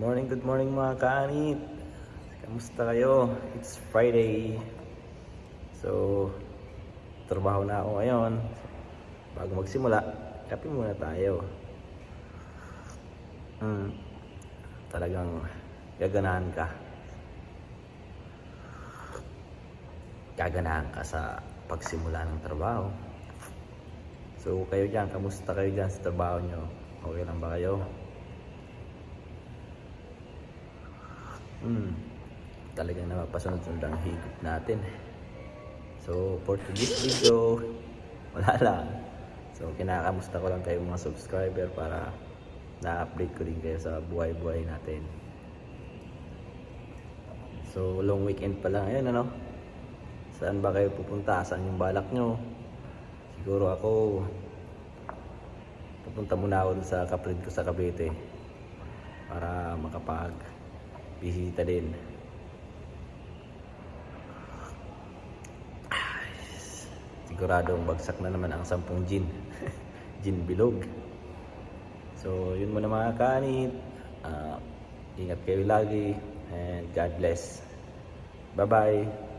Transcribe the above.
Morning, good morning mga kaanit. Kamusta kayo? It's Friday. So, trabaho na ako ngayon. Bago magsimula, kape muna tayo. Hmm, talagang gaganahan ka. Gaganahan ka sa pagsimula ng trabaho. So, kayo dyan, kamusta kayo dyan sa trabaho nyo? Okay lang ba kayo? Hmm. Talagang napapasunod-sunod ang higop natin. So, for today's video, wala lang. So, kinakamusta ko lang kayo mga subscriber para na-update ko din kayo sa buhay-buhay natin. So, long weekend pa lang ngayon, ano? Saan ba kayo pupunta? Saan yung balak nyo? Siguro ako, pupunta muna ako sa kapatid ko sa Cavite para makapag bisita din. Siguradong bagsak na naman ang sampung gin. gin bilog. So, yun muna mga kanit. Ah, ingat kayo lagi. And God bless. Bye-bye.